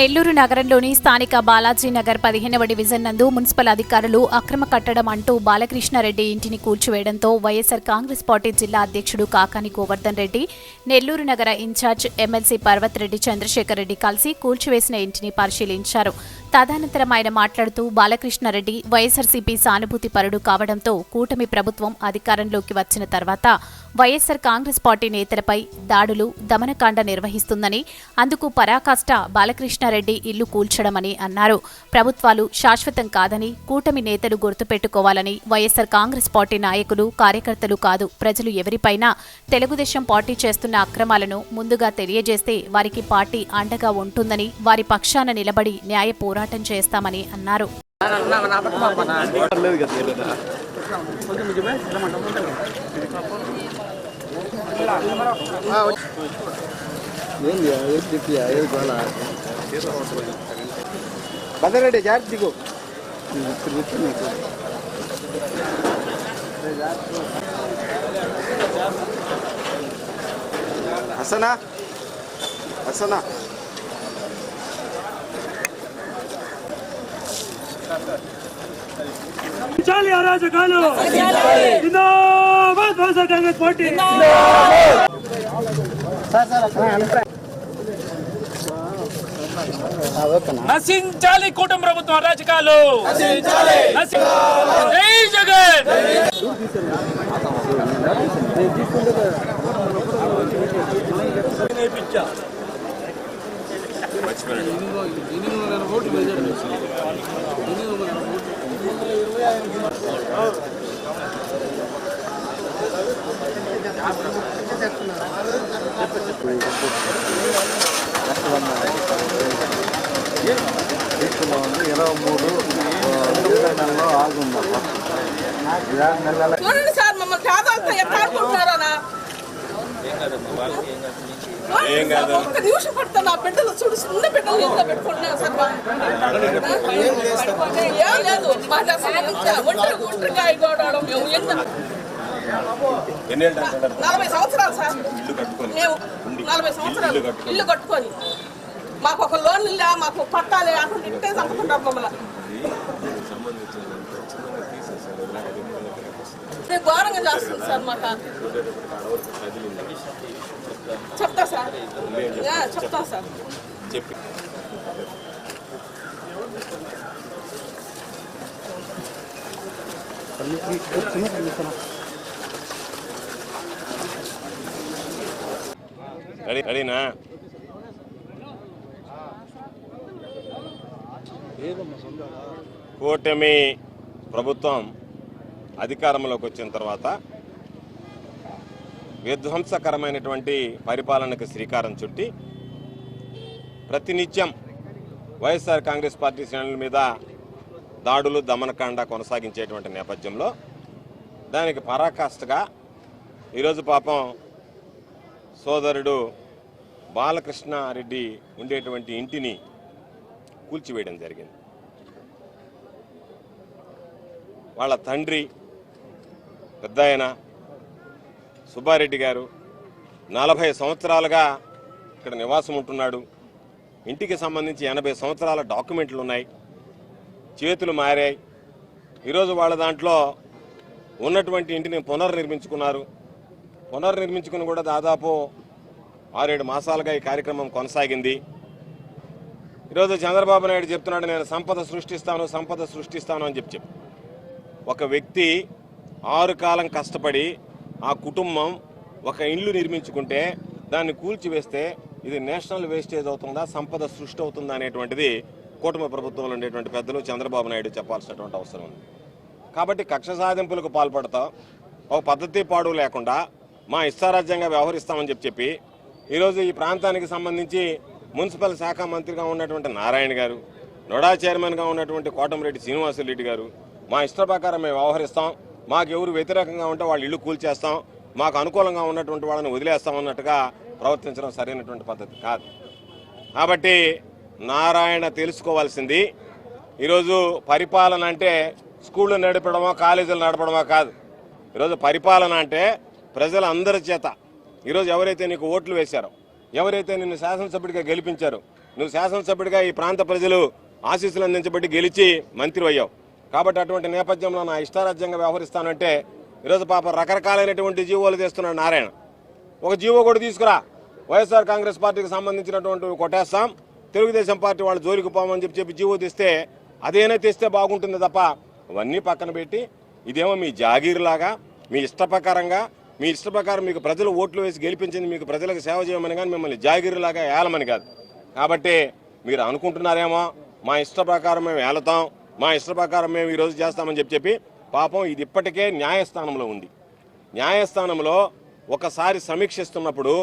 నెల్లూరు నగరంలోని స్థానిక బాలాజీ నగర్ పదిహేనవ డివిజన్ నందు మున్సిపల్ అధికారులు అక్రమ కట్టడం అంటూ బాలకృష్ణారెడ్డి ఇంటిని కూల్చివేయడంతో వైఎస్సార్ కాంగ్రెస్ పార్టీ జిల్లా అధ్యక్షుడు కాకాని గోవర్ధన్ రెడ్డి నెల్లూరు నగర ఇన్ఛార్జ్ ఎమ్మెల్సీ పర్వత్ రెడ్డి చంద్రశేఖర్ రెడ్డి కలిసి కూల్చివేసిన ఇంటిని పరిశీలించారు. తదనంతరం ఆయన మాట్లాడుతూ బాలకృష్ణారెడ్డి వైఎస్సార్సీపీ సానుభూతి పరుడు కావడంతో కూటమి ప్రభుత్వం అధికారంలోకి వచ్చిన తర్వాత వైఎస్సార్ కాంగ్రెస్ పార్టీ నేతలపై దాడులు దమనకాండ నిర్వహిస్తుందని అందుకు పరాకాష్ట బాలకృష్ణారెడ్డి ఇల్లు కూల్చడమని అన్నారు. ప్రభుత్వాలు శాశ్వతం కాదని కూటమి నేతలు గుర్తుపెట్టుకోవాలని వైఎస్సార్ కాంగ్రెస్ పార్టీ నాయకులు కార్యకర్తలు కాదు ప్రజలు ఎవరిపైనా తెలుగుదేశం పార్టీ చేస్తున్న అక్రమాలను ముందుగా తెలియజేస్తే వారికి పార్టీ అండగా ఉంటుందని వారి పక్షాన నిలబడి న్యాయ పోరాటం చేస్తామని అన్నారు. ఏంది ఏది చెప్పియా ఏది గోళ భద్రెడ్డి జాగ్రత్త చాలి అరాజకాలు. జిందాబాద్ కాంగ్రెస్ పార్టీ. నశించాలి కుటుంబ ప్రభుత్వం అరాజకాలు. నశి- జై జగన్. తీసుకున్నా ఉంది ఇరవై మూడు తొమ్మిది నెలలో ఆగుందమ్మా ఇరవై నెలల చూడండి సార్ మమ్మల్ని పేదలతో ఒక్క నిమిషం పడుతుంది. నా బిడ్డలు చూడు చిన్న బిడ్డలు ఇంట్లో పెట్టుకుంటున్నాను సార్ వాళ్ళు. ఏం లేదు. మాకు అసలు ఒంటరి అయిపోవడం మేము ఎంత నలభై సంవత్సరాలు సార్. మేము నలభై సంవత్సరాలు ఇల్లు కట్టుకొని. మాకు ఒక లోన్ ఇల్లా మాకు పట్టాలే అక్కడ ఇంటే చంపుకుంటారు మమ్మల్ని. ఘోరంగా చేస్తుంది సార్ మాకు. చెప్తా సార్. చెప్తా సార్. రెడీ రెడీనా? కూటమి ప్రభుత్వం అధికారంలోకి వచ్చిన తర్వాత విధ్వంసకరమైనటువంటి పరిపాలనకు శ్రీకారం చుట్టి ప్రతినిత్యం వైఎస్ఆర్ కాంగ్రెస్ పార్టీ శ్రేణుల మీద దాడులు దమనకాండ కొనసాగించేటువంటి నేపథ్యంలో దానికి పరాకాష్ఠగా ఈరోజు పాపం సోదరుడు బాలకృష్ణారెడ్డి ఉండేటువంటి ఇంటిని కూల్చివేయడం జరిగింది. వాళ్ళ తండ్రి పెద్ద ఆయన సుబ్బారెడ్డి గారు నలభై సంవత్సరాలుగా ఇక్కడ నివాసం ఉంటున్నాడు. ఇంటికి సంబంధించి ఎనభై సంవత్సరాల డాక్యుమెంట్లు ఉన్నాయి. చేతులు మారాయి. ఈరోజు వాళ్ళ దాంట్లో ఉన్నటువంటి ఇంటిని పునర్నిర్మించుకున్నారు. పునర్నిర్మించుకుని కూడా దాదాపు ఆరేడు మాసాలుగా ఈ కార్యక్రమం కొనసాగింది. ఈరోజు చంద్రబాబు నాయుడు చెప్తున్నాడు నేను సంపద సృష్టిస్తాను సంపద సృష్టిస్తాను అని చెప్పి చెప్పు. ఒక వ్యక్తి ఆరు కాలం కష్టపడి ఆ కుటుంబం ఒక ఇల్లు నిర్మించుకుంటే దాన్ని కూల్చివేస్తే ఇది నేషనల్ వేస్టేజ్ అవుతుందా సంపద సృష్టి అవుతుందా అనేటువంటిది కూటమి ప్రభుత్వంలో ఉండేటువంటి పెద్దలు చంద్రబాబు నాయుడు చెప్పాల్సినటువంటి అవసరం ఉంది. కాబట్టి కక్ష సాధింపులకు పాల్పడతాం. ఒక పద్ధతి పాడు లేకుండా మా ఇష్టారాజ్యంగా వ్యవహరిస్తామని చెప్పి చెప్పి ఈరోజు ఈ ప్రాంతానికి సంబంధించి మున్సిపల్ శాఖ మంత్రిగా ఉన్నటువంటి నారాయణ గారు నొడా చైర్మన్గా ఉన్నటువంటి కోటమిరెడ్డి శ్రీనివాసరెడ్డి గారు మా ఇష్ట ప్రకారం మేము వ్యవహరిస్తాం. మాకు ఎవరు వ్యతిరేకంగా ఉంటే వాళ్ళు ఇల్లు కూల్చేస్తాం. మాకు అనుకూలంగా ఉన్నటువంటి వాళ్ళని వదిలేస్తాం అన్నట్టుగా ప్రవర్తించడం సరైనటువంటి పద్ధతి కాదు. కాబట్టి నారాయణ తెలుసుకోవాల్సింది. ఈరోజు పరిపాలన అంటే స్కూళ్ళు నడపడమో కాలేజీలు నడపడమో కాదు. ఈరోజు పరిపాలన అంటే ప్రజలందరి చేత. ఈరోజు ఎవరైతే నీకు ఓట్లు వేశారో ఎవరైతే నిన్ను శాసనసభ్యుడిగా గెలిపించారో నువ్వు శాసనసభ్యుడిగా ఈ ప్రాంత ప్రజలు ఆశీస్సులు అందించబట్టి గెలిచి మంత్రి అయ్యావు. కాబట్టి అటువంటి నేపథ్యంలో నా ఇష్టారాజ్యంగా వ్యవహరిస్తానంటే ఈరోజు పాప రకరకాలైనటువంటి జీవోలు తెస్తున్నాడు నారాయణ. ఒక జీవో కూడా తీసుకురా. వైఎస్ఆర్ కాంగ్రెస్ పార్టీకి సంబంధించినటువంటి కొట్టేస్తాం. తెలుగుదేశం పార్టీ వాళ్ళు జోలికి పోమని చెప్పి చెప్పి జీవో తెస్తే అదేనా తెస్తే బాగుంటుంది తప్ప అవన్నీ పక్కన పెట్టి ఇదేమో మీ జాగీర్లాగా మీ ఇష్ట ప్రకారంగా మీ ఇష్ట ప్రకారం మీకు ప్రజలు ఓట్లు వేసి గెలిపించింది మీకు ప్రజలకు సేవ చేయమని కానీ మిమ్మల్ని జాగీర్లాగా ఏలమని కాదు. కాబట్టి మీరు అనుకుంటున్నారేమో మా ఇష్ట ప్రకారం మేము ఏలతాం. మా ఇష్ట ప్రకారం మేము ఈరోజు చేస్తామని చెప్పి చెప్పి పాపం ఇది ఇప్పటికే న్యాయస్థానంలో ఉంది. న్యాయస్థానంలో ఒకసారి సమీక్షిస్తున్నప్పుడు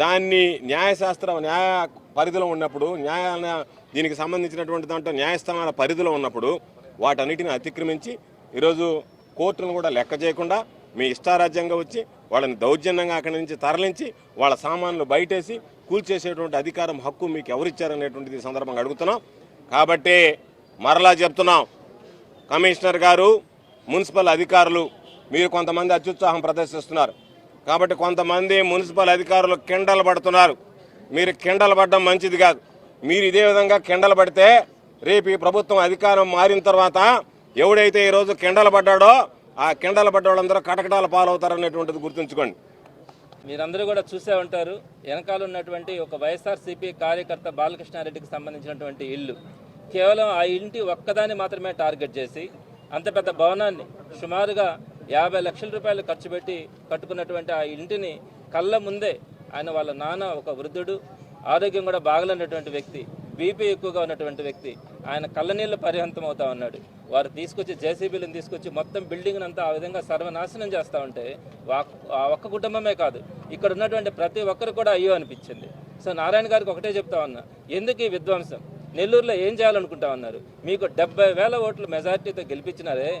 దాన్ని న్యాయశాస్త్ర న్యాయ పరిధిలో ఉన్నప్పుడు న్యాయ దీనికి సంబంధించినటువంటి దాంట్లో న్యాయస్థానాల పరిధిలో ఉన్నప్పుడు వాటన్నిటిని అతిక్రమించి ఈరోజు కోర్టును కూడా లెక్క చేయకుండా మీ ఇష్టారాజ్యంగా వచ్చి వాళ్ళని దౌర్జన్యంగా అక్కడి నుంచి తరలించి వాళ్ళ సామాన్లు బయటేసి కూల్చేసేటువంటి అధికారం హక్కు మీకు ఎవరిచ్చారనేటువంటిది సందర్భంగా అడుగుతున్నాం. కాబట్టి మరలా చెప్తున్నాం. కమిషనర్ గారు మున్సిపల్ అధికారులు మీరు కొంతమంది అత్యుత్సాహం ప్రదర్శిస్తున్నారు. కాబట్టి కొంతమంది మున్సిపల్ అధికారులు కిండలు పడుతున్నారు. మీరు కిండలు పడడం మంచిది కాదు. మీరు ఇదే విధంగా కిండలు పడితే రేపు ఈ ప్రభుత్వం అధికారం మారిన తర్వాత ఎవడైతే ఈరోజు కిండలు పడ్డాడో ఆ కిండలు పడ్డవాళ్ళందరూ కటకటాల పాలవుతారనేటువంటిది గుర్తుంచుకోండి. మీరందరూ కూడా చూసే ఉంటారు వెనకాల ఉన్నటువంటి ఒక వైఎస్ఆర్సీపీ కార్యకర్త బాలకృష్ణారెడ్డికి సంబంధించినటువంటి ఇల్లు. కేవలం ఆ ఇంటి ఒక్కదాన్ని మాత్రమే టార్గెట్ చేసి అంత పెద్ద భవనాన్ని సుమారుగా యాభై లక్షల రూపాయలు ఖర్చు పెట్టి కట్టుకున్నటువంటి ఆ ఇంటిని కళ్ళ ముందే ఆయన వాళ్ళ నాన్న ఒక వృద్ధుడు ఆరోగ్యం కూడా బాగలేనటువంటి వ్యక్తి బీపీ ఎక్కువగా ఉన్నటువంటి వ్యక్తి ఆయన కళ్ళనీళ్ళు పరిహంతం అవుతా ఉన్నాడు. వారు తీసుకొచ్చి జేసీబీలను తీసుకొచ్చి మొత్తం బిల్డింగ్ అంతా ఆ విధంగా సర్వనాశనం చేస్తూ ఉంటే వా- ఆ ఒక్క కుటుంబమే కాదు ఇక్కడ ఉన్నటువంటి ప్రతి ఒక్కరు కూడా అయ్యో అనిపించింది. సో నారాయణ గారికి ఒకటే చెప్తా ఉన్నా ఎందుకు ఈ విధ్వంసం? నెల్లూరులో ఏం చేయాలనుకుంటా ఉన్నారు మీకు డెబ్బై వేల ఓట్లు మెజార్టీతో గెలిపించినారే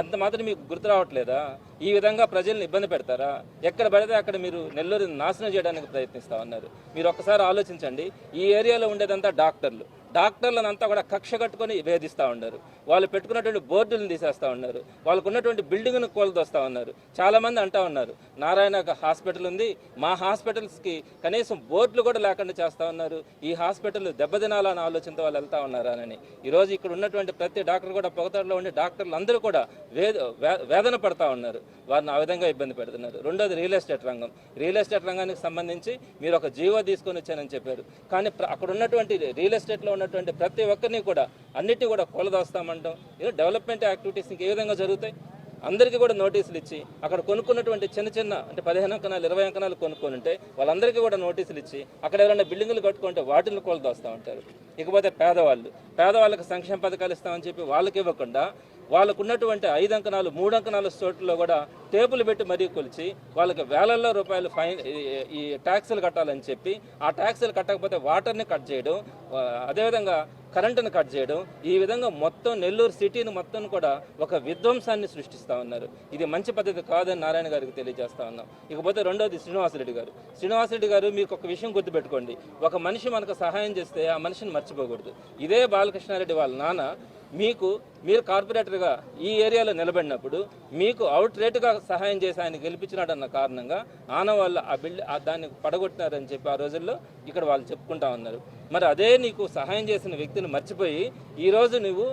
అంత మాత్రం మీకు గుర్తు రావట్లేదా? ఈ విధంగా ప్రజల్ని ఇబ్బంది పెడతారా? ఎక్కడ పడితే అక్కడ మీరు నెల్లూరుని నాశనం చేయడానికి ప్రయత్నిస్తా ఉన్నారు. మీరు ఒక్కసారి ఆలోచించండి. ఈ ఏరియాలో ఉండేదంతా డాక్టర్లు. డాక్టర్లను అంతా కూడా కక్ష కట్టుకొని వేధిస్తూ ఉన్నారు. వాళ్ళు పెట్టుకున్నటువంటి బోర్డులను తీసేస్తూ ఉన్నారు. వాళ్ళకు ఉన్నటువంటి బిల్డింగ్ను కోల్దొస్తూ ఉన్నారు. చాలామంది అంటా ఉన్నారు నారాయణ హాస్పిటల్ ఉంది. మా హాస్పిటల్స్కి కనీసం బోర్డులు కూడా లేకుండా చేస్తూ ఉన్నారు. ఈ హాస్పిటల్ దెబ్బతినాలన్న ఆలోచనతో వాళ్ళు వెళ్తా ఉన్నారని ఈరోజు ఇక్కడ ఉన్నటువంటి ప్రతి డాక్టర్ కూడా పొగతాడులో ఉండే డాక్టర్లు అందరూ కూడా వేద వేదన పడతా ఉన్నారు. వారిని ఆ విధంగా ఇబ్బంది పెడుతున్నారు. రెండోది రియల్ ఎస్టేట్ రంగం. రియల్ ఎస్టేట్ రంగానికి సంబంధించి మీరు ఒక జీవో తీసుకొని వచ్చానని చెప్పారు. కానీ అక్కడ ఉన్నటువంటి రియల్ ఎస్టేట్లో ఉన్నటువంటి ప్రతి ఒక్కరిని కూడా అన్నిటి కూడా కూలదోస్తామంటాం. ఏదో డెవలప్మెంట్ యాక్టివిటీస్ ఇంకే ఏ విధంగా జరుగుతాయి. అందరికీ కూడా నోటీసులు ఇచ్చి అక్కడ కొనుక్కున్నటువంటి చిన్న చిన్న అంటే పదిహేను అంకణాలు ఇరవై అంకణాలు కొనుక్కొని ఉంటే వాళ్ళందరికీ కూడా నోటీసులు ఇచ్చి అక్కడ ఎవరైనా బిల్డింగులు కట్టుకుంటే వాటిని కూలదోస్తూ ఉంటారు ఇకపోతే పేదవాళ్ళు. పేదవాళ్ళకి సంక్షేమ పథకాలు ఇస్తామని చెప్పి వాళ్ళకి ఇవ్వకుండా వాళ్ళకు ఉన్నటువంటి ఐదు అంకనాలు మూడు అంకనాలు చోట్లలో కూడా టేబుల్ పెట్టి మరీ కొలిచి వాళ్ళకి వేలల్లో రూపాయలు ఫైన్ ఈ- ట్యాక్సులు కట్టాలని చెప్పి ఆ ట్యాక్సులు కట్టకపోతే వాటర్ని కట్ చేయడం అదేవిధంగా కరెంటును కట్ చేయడం ఈ విధంగా మొత్తం నెల్లూరు సిటీని మొత్తం కూడా ఒక విధ్వంసాన్ని సృష్టిస్తూ ఉన్నారు. ఇది మంచి పద్ధతి కాదని నారాయణ గారికి తెలియజేస్తా ఉన్నాం. ఇకపోతే రెండోది శ్రీనివాసరెడ్డి గారు. శ్రీనివాసరెడ్డి గారు మీకు ఒక విషయం గుర్తుపెట్టుకోండి. ఒక మనిషి మనకు సహాయం చేస్తే ఆ మనిషిని మర్చిపోకూడదు. ఇదే బాలకృష్ణారెడ్డి వాళ్ళ నాన్న మీకు మీరు కార్పొరేటర్గా ఈ ఏరియాలో నిలబడినప్పుడు మీకు అవుట్ రేటుగా సహాయం చేసి ఆయన గెలిపించినాడన్న కారణంగా ఆనవాళ్ళు ఆ బిల్డ్ దాన్ని పడగొట్టినారని చెప్పి ఆ రోజుల్లో ఇక్కడ వాళ్ళు చెప్పుకుంటా ఉన్నారు. మరి అదే నీకు సహాయం చేసిన వ్యక్తిని మర్చిపోయి ఈరోజు నువ్వు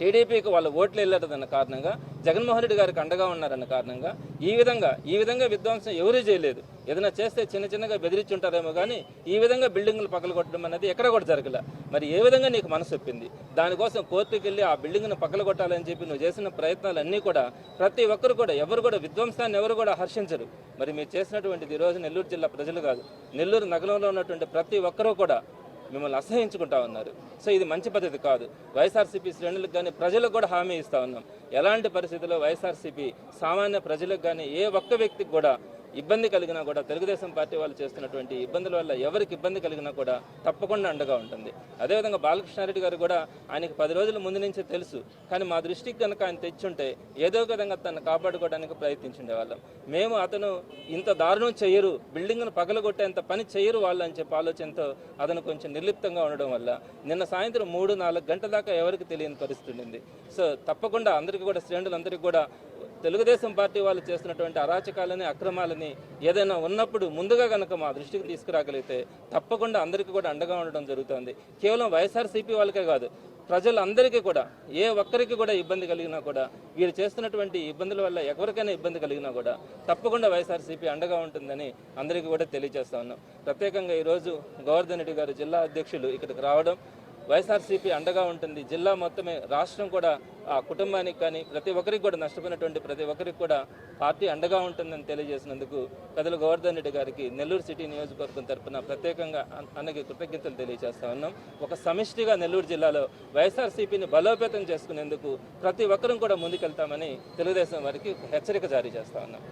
టీడీపీకి వాళ్ళ ఓట్లు వెళ్ళదన్న కారణంగా జగన్మోహన్ రెడ్డి గారికి అండగా ఉన్నారన్న కారణంగా ఈ విధంగా ఈ విధంగా విధ్వంసం ఎవరూ చేయలేదు. ఏదైనా చేస్తే చిన్న చిన్నగా బెదిరించి ఉంటారేమో కానీ ఈ విధంగా బిల్డింగ్లు పక్కలు కొట్టడం అనేది ఎక్కడ కూడా జరగల. మరి ఏ విధంగా నీకు మనసు ఒప్పింది? దానికోసం కోర్టుకి వెళ్ళి ఆ బిల్డింగ్ను పక్కలు కొట్టాలని చెప్పి నువ్వు చేసిన ప్రయత్నాలన్నీ కూడా ప్రతి ఒక్కరు కూడా ఎవరు కూడా విధ్వంసాన్ని ఎవరు కూడా హర్షించరు. మరి మీరు చేసినటువంటిది ఈ రోజు నెల్లూరు జిల్లా ప్రజలు కాదు. నెల్లూరు నగరంలో ఉన్నటువంటి ప్రతి ఒక్కరూ కూడా మిమ్మల్ని అసహించుకుంటా ఉన్నారు. సో ఇది మంచి పద్ధతి కాదు. వైఎస్ఆర్సీపీ శ్రేణులకు కానీ ప్రజలకు కూడా హామీ ఇస్తా ఉన్నాం. ఎలాంటి పరిస్థితుల్లో వైఎస్ఆర్సీపీ సామాన్య ప్రజలకు కానీ ఏ ఒక్క వ్యక్తికి కూడా ఇబ్బంది కలిగినా కూడా తెలుగుదేశం పార్టీ వాళ్ళు చేస్తున్నటువంటి ఇబ్బందుల వల్ల ఎవరికి ఇబ్బంది కలిగినా కూడా తప్పకుండా అండగా ఉంటుంది. అదేవిధంగా బాలకృష్ణారెడ్డి గారు కూడా ఆయనకి పది రోజుల ముందు నుంచే తెలుసు. కానీ మా దృష్టికి కనుక ఆయన తెచ్చుంటే ఏదో విధంగా తను కాపాడుకోవడానికి ప్రయత్నించుండేవాళ్ళం. మేము అతను ఇంత దారుణం చేయరు బిల్డింగ్ను పగలగొట్టేంత పని చేయరు వాళ్ళు అని చెప్పి ఆలోచనతో అతను కొంచెం నిర్లిప్తంగా ఉండడం వల్ల నిన్న సాయంత్రం మూడు నాలుగు గంటల దాకా ఎవరికి తెలియని పరిస్థితి ఉండింది. సో తప్పకుండా అందరికీ కూడా శ్రేణులందరికీ కూడా తెలుగుదేశం పార్టీ వాళ్ళు చేస్తున్నటువంటి అరాచకాలని అక్రమాలని ఏదైనా ఉన్నప్పుడు ముందుగా కనుక మా దృష్టికి తీసుకురాగలిగితే తప్పకుండా అందరికీ కూడా అండగా ఉండడం జరుగుతుంది. కేవలం వైఎస్ఆర్సీపీ వాళ్ళకే కాదు ప్రజలందరికీ కూడా ఏ ఒక్కరికి కూడా ఇబ్బంది కలిగినా కూడా వీరు చేస్తున్నటువంటి ఇబ్బందుల వల్ల ఎవరికైనా ఇబ్బంది కలిగినా కూడా తప్పకుండా వైఎస్ఆర్సీపీ అండగా ఉంటుందని అందరికీ కూడా తెలియజేస్తా ఉన్నాం. ప్రత్యేకంగా ఈరోజు గోవర్ధన్ రెడ్డి గారు జిల్లా అధ్యక్షులు ఇక్కడికి రావడం వైఎస్ఆర్సీపీ అండగా ఉంటుంది. జిల్లా మొత్తమే రాష్ట్రం కూడా ఆ కుటుంబానికి కానీ ప్రతి ఒక్కరికి కూడా నష్టపోయినటువంటి ప్రతి ఒక్కరికి కూడా పార్టీ అండగా ఉంటుందని తెలియజేసినందుకు పెద్దలు గోవర్ధన్ రెడ్డి గారికి నెల్లూరు సిటీ నియోజకవర్గం తరఫున ప్రత్యేకంగా అన్నకి కృతజ్ఞతలు తెలియజేస్తా ఉన్నాం. ఒక సమిష్టిగా నెల్లూరు జిల్లాలో వైఎస్ఆర్సీపీని బలోపేతం చేసుకునేందుకు ప్రతి ఒక్కరూ కూడా ముందుకెళ్తామని తెలుగుదేశం వారికి హెచ్చరిక జారీ చేస్తా ఉన్నాం.